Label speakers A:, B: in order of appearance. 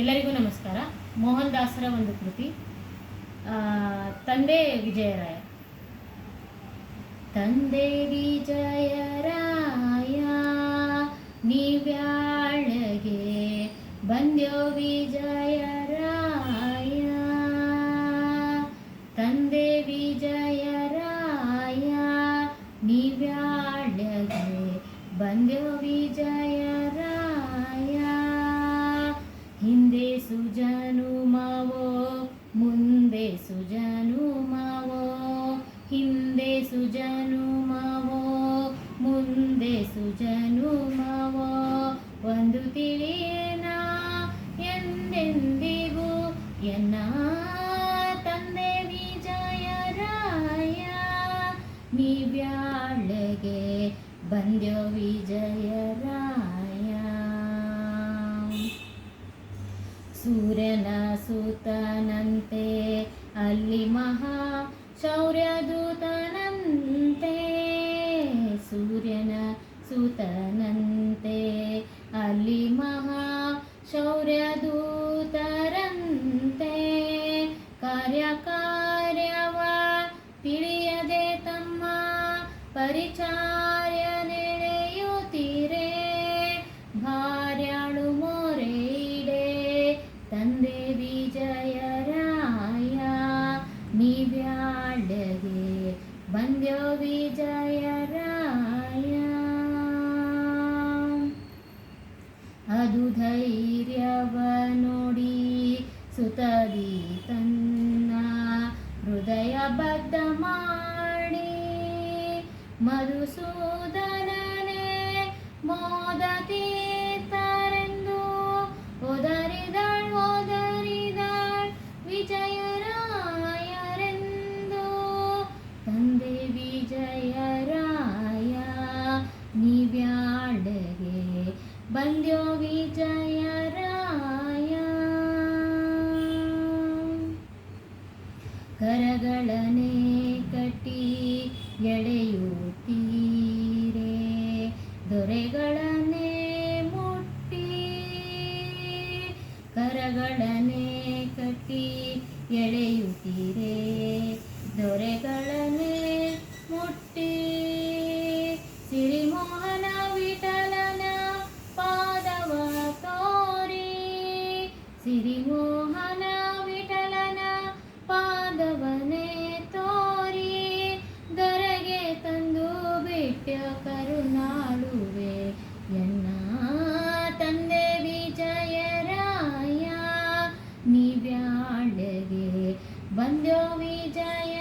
A: ಎಲ್ಲರಿಗೂ ನಮಸ್ಕಾರ. ಮೋಹನ್ ದಾಸರ ಒಂದು ಕೃತಿ. ತಂದೆ ವಿಜಯರಾಯ. ತಂದೆ ವಿಜಯರಾಯ ನೀವ್ಯಾಳಗೆ ಬಂದ್ಯೋ ವಿಜಯರಾಯ. ತಂದೆ ವಿಜಯರಾಯ ನೀವ್ಯಾಳಗೆ ಬಂದ್ಯೋ ವಿಜಯರಾಯ. ಮುಂದೆ ಸುಜನು ಮಾವೋ, ಒಂದು ತಿಳಿಯೇನ? ಎಂದೆಂದಿಗೂ ಎನ್ನ ತಂದೆ ವಿಜಯರಾಯ? ನೀವ್ಯಾಳೆಗೆ ಬಂದ್ಯೋ ವಿಜಯರಾಯ? ಸೂರ್ಯನ ಸುತನಂತೆ, ಅಲ್ಲಿ ಮಹಾ ಶೌರ್ಯದೂತನಂತೆ. ಸೂರ್ಯನ ಸುತನಂತೆ ಅಲ್ಲಿ ಮಹಾ ಶೌರ್ಯದೂತರಂತೆ ಕಾರ್ಯ ಕಾರ್ಯವ ತಿಳಿಯದೆ ತಮ್ಮ ಪರಿಚಾರ್ಯ ನೆಳೆಯುತ್ತೀರೆ ಭಾರ್ಯಾಳು ಮೊರೆಯಿಡೆ ತಂದೆ ವಿಜಯರಾಯ. ನೀವ್ಯಾಳಗೆ ಬಂದ್ಯೋ ವಿಜಯರಾಯ. ಅದು ಧೈರ್ಯವ ನೋಡಿ ಸುತದಿ ತನ್ನ ಹೃದಯ ಬದ್ಧ ಮಾಡಿ. ಮಧುಸೂದನನೇ ಮೋದತೀರ್ಥರೆಂದು ಬಂದ್ಯೋ ವಿಜಯರಾಯ. ಕರಗಳನೆ ಕಟ್ಟಿ ಎಳೆಯುತ್ತೀರೆ. ದೊರೆಗಳನೆ ಮುಟ್ಟಿ. ಕರಗಳನೆ ಕಟ್ಟಿ ಎಳೆಯುತ್ತೀರೆ. ದೊರೆಗಳನ್ನೇ ಸಿರಿಮೋಹನ ವಿಠಲನ ಪಾದವನೇ ತೋರಿ ದೊರೆಗೆ ತಂದು ಬಿಟ್ಟ ಕರುಣಾಳುವೆ ಎನ್ನ ತಂದೆ ವಿಜಯರಾಯ ನೀವ್ಯಾಳೆಗೆ ಬಂದ್ಯೋ ವಿಜಯರಾಯ